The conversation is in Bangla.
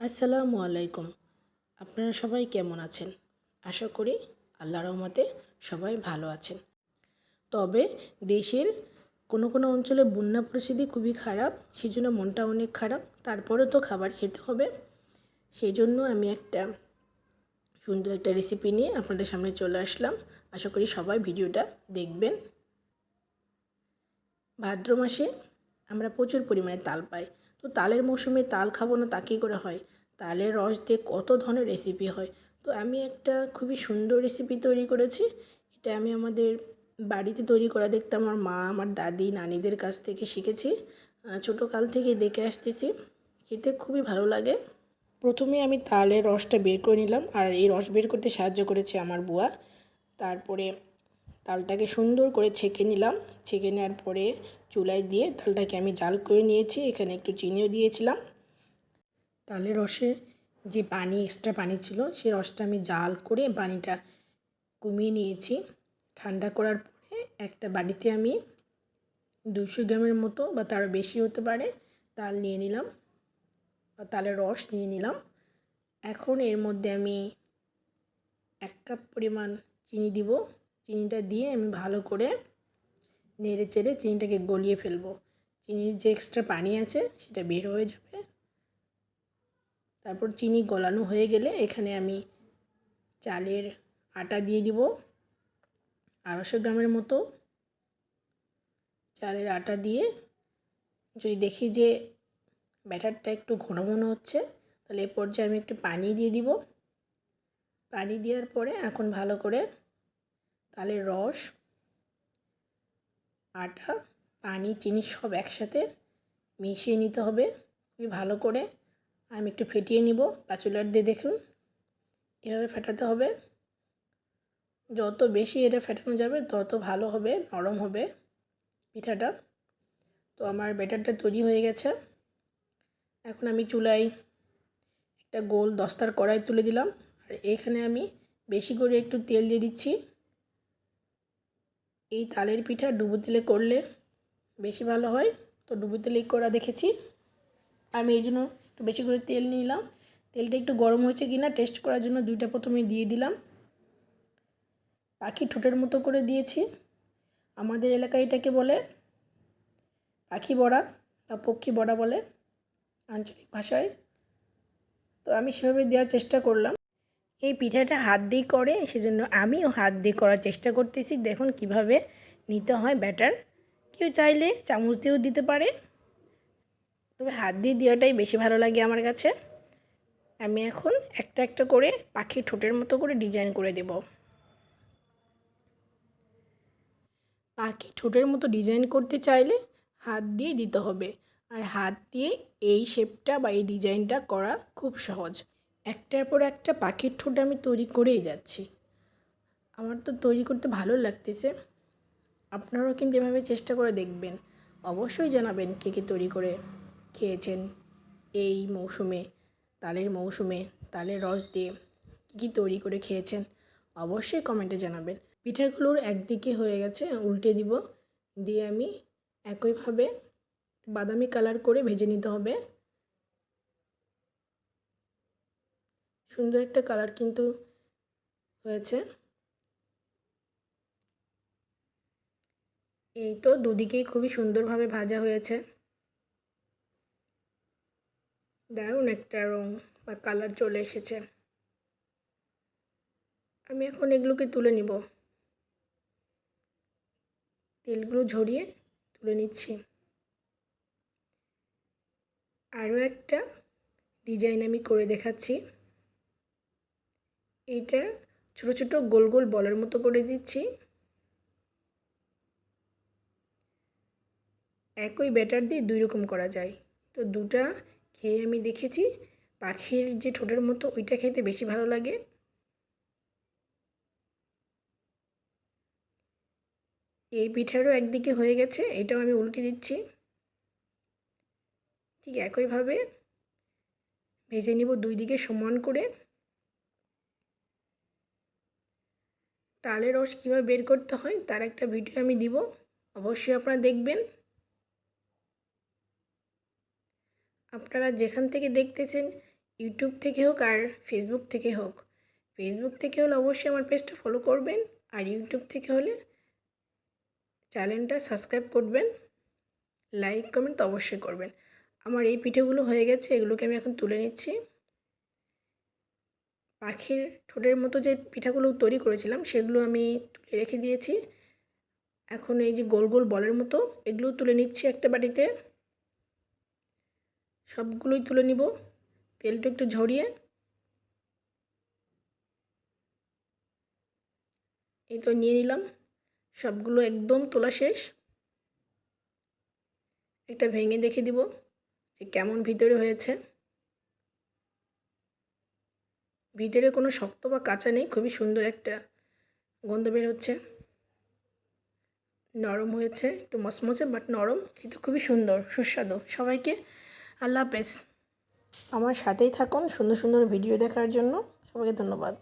আসসালামু আলাইকুম। আপনারা সবাই কেমন আছেন? আশা করি আল্লাহ রহমতে সবাই ভালো আছেন। তবে দেশের কোনো কোনো অঞ্চলে বন্যা পরিস্থিতি খুবই খারাপ সেই জন্য মনটা অনেক খারাপ। তারপরে তো খাবার খেতে হবে। সেই জন্য আমি একটা সুন্দর একটা রেসিপি নিয়ে আপনাদের সামনে চলে আসলাম। আশা করি সবাই ভিডিওটা দেখবেন। ভাদ্র মাসে আমরা প্রচুর পরিমাণে তাল পাই। তো তালের মৌসুমে তাল খাব না তা কী করে হয়? তালের রস দিয়ে কত ধরনের রেসিপি হয়? তো আমি একটা খুবই সুন্দর রেসিপি তৈরি করেছি। এটা আমি আমাদের বাড়িতে তৈরি করা দেখতে আমার মা, আমার দাদি, নানিদের কাছ থেকে শিখেছি। ছোটো কাল থেকে দেখে আসতেছি। খেতে খুবই ভালো লাগে। প্রথমে আমি তালের রসটা বের করে নিলাম। আর এই রস বের করতে সাহায্য করেছে আমার বুয়া। তারপরে তালটাকে সুন্দর করে ছেঁকে নিলাম। ছেঁকে নেওয়ার পরে চুলায় দিয়ে তালটাকে আমি জাল করে নিয়েছি। এখানে একটু চিনিও দিয়েছিলাম। তালের রসে যে পানি এক্সট্রা পানি ছিল সেই রসটা আমি জাল করে পানিটা কমিয়ে নিয়েছি। ঠান্ডা করার পরে একটা বাড়িতে আমি দুশো গ্রামের মতো বা তারও বেশি হতে পারে তাল নিয়ে নিলাম বা তালের রস নিয়ে নিলাম। এখন এর মধ্যে আমি এক কাপ পরিমাণ চিনি দিব। চিনিটা দিয়ে আমি ভালো করে নেড়ে চেড়ে চিনিটাকে গলিয়ে ফেলব। চিনির যে এক্সট্রা পানি আছে, সেটা বের হয়ে যাবে। তারপর চিনি গলানো হয়ে গেলে এখানে আমি চালের আটা দিয়ে দিব। আড়াইশো গ্রামের মতো চালের আটা দিয়ে যদি দেখি যে ব্যাটারটা একটু ঘন ঘন হচ্ছে, তাহলে এ পর্যায়ে আমি একটু পানি দিয়ে দিব। পানি দেওয়ার পরে এখন ভালো করে তালের রস, আটা, পানি, চিনি সব একসাথে মিশিয়ে নিতে হবে। খুবই ভালো করে। আমি একটু ফেটিয়ে নিব, পাচুলার দিয়ে দেখুন। এভাবে ফেটাতে হবে। যত বেশি এটা ফেটানো যাবে, তত ভালো হবে, নরম হবে পিঠাটা। তো আমার ব্যাটারটা তৈরি হয়ে গেছে। এখন আমি চুলায় একটা গোল দস্তার কড়াই তুলে দিলাম। আর এখানে আমি বেশি করে একটু তেল দিয়ে দিচ্ছি। এই তালের পিঠা ডুবো তেলে করলে বেশি ভালো হয়। তো ডুবো তেলেই করা দেখেছি। আমি এই জন্য একটু বেশি করে তেল নিলাম। তেলটা একটু গরম হয়েছে কি না টেস্ট করার জন্য দুইটা প্রথমে দিয়ে দিলাম। পাখি ঠোঁটের মতো করে দিয়েছি। আমাদের এলাকায় এটাকে বলে পাখি বড়া বা পক্ষী বড়া বলে আঞ্চলিক ভাষায়। তো আমি সেভাবে দেওয়ার চেষ্টা করলাম। এই পিঠাটা হাত দিয়ে করে, সেজন্য আমিও হাত দিয়ে করার চেষ্টা করতেছি। দেখুন কীভাবে নিতে হয় ব্যাটার। কেউ চাইলে চামচ দিয়েও দিতে পারে। তবে হাত দিয়ে দেওয়াটাই বেশি ভালো লাগে আমার কাছে। আমি এখন একটা একটা করে পাখির ঠোঁটের মতো করে ডিজাইন করে দেব। পাখি ঠোঁটের মতো ডিজাইন করতে চাইলে হাত দিয়ে দিতে হবে। আর হাত দিয়ে এই শেপটা বা এই ডিজাইনটা করা খুব সহজ। একটার পর একটা পাখির ঠোঁট আমি তৈরি করেই যাচ্ছি। আমার তো তৈরি করতে ভালো লাগতেছে। আপনারাও কিন্তু এভাবে চেষ্টা করে দেখবেন। অবশ্যই জানাবেন কে কে তৈরি করে খেয়েছেন এই মৌসুমে, তালের মৌসুমে, তালের রস দিয়ে কী তৈরি করে খেয়েছেন। অবশ্যই কমেন্টে জানাবেন। পিঠাগুলোর একদিকে হয়ে গেছে, উল্টে দিব। দিয়ে আমি একইভাবে বাদামি কালার করে ভেজে নিতে হবে। সুন্দর একটা কালার কিন্তু হয়েছে। এই তো দুদিকেই খুবই সুন্দরভাবে ভাজা হয়েছে। দারুণ একটা রং বা কালার চলে এসেছে। আমি এখন এগুলোকে তুলে নিব। তেলগুলো ঝরিয়ে তুলে নিচ্ছি। আরও একটা ডিজাইন আমি করে দেখাচ্ছি। এইটা ছোট ছোট গোল গোল বলের মতো করে দিচ্ছি। একই ব্যাটার দিয়ে দুই রকম করা যায়। তো দুটা খেয়ে আমি দেখেছি। পাখির যে ঠোঁটের মতো ওইটা খেতে বেশি ভালো লাগে। এই পিঠারও একদিকে হয়ে গেছে, এটাও আমি উল্টে দিচ্ছি। ঠিক একইভাবে ভেজে নিব দুই দিকে সমান করে। তালের রস কীভাবে বের করতে হয় তার একটা ভিডিও আমি দিব। অবশ্যই আপনারা দেখবেন। আপনারা যেখান থেকে দেখতেছেন ইউটিউব থেকে হোক আর ফেসবুক থেকে হোক ফেসবুক থেকে হলে অবশ্যই আমার পেজটা ফলো করবেন আর ইউটিউব থেকে হলে চ্যানেলটা সাবস্ক্রাইব করবেন লাইক কমেন্ট অবশ্যই করবেন। আমার এই পিঠেগুলো হয়ে গেছে, এগুলোকে আমি এখন তুলে নিচ্ছি। পাখির ঠোঁটের মতো যে পিঠাগুলো তৈরি করেছিলাম, সেগুলো আমি তুলে রেখে দিয়েছি। এখন এই যে গোল গোল বলের মতো, এগুলো তুলে নিচ্ছি একটা বাটিতে। সবগুলোই তুলে নিব। তেলটা একটু ঝরিয়ে। এই তো নিয়ে নিলাম। সবগুলো একদম তোলা শেষ। একটা ভেঙে দেখে দিব যে কেমন ভিতরে হয়েছে। ভিতরে কোনো শক্ত বা কাঁচা নেই, খুবই সুন্দর একটা গন্ধ বের হচ্ছে। নরম হয়েছে, একটু মসমসে বাট নরম, কিন্তু খুবই সুন্দর, সুস্বাদু। সবাইকে আল্লাহ হাফেজ। আমার সাথেই থাকুন সুন্দর সুন্দর ভিডিও দেখার জন্য। সবাইকে ধন্যবাদ।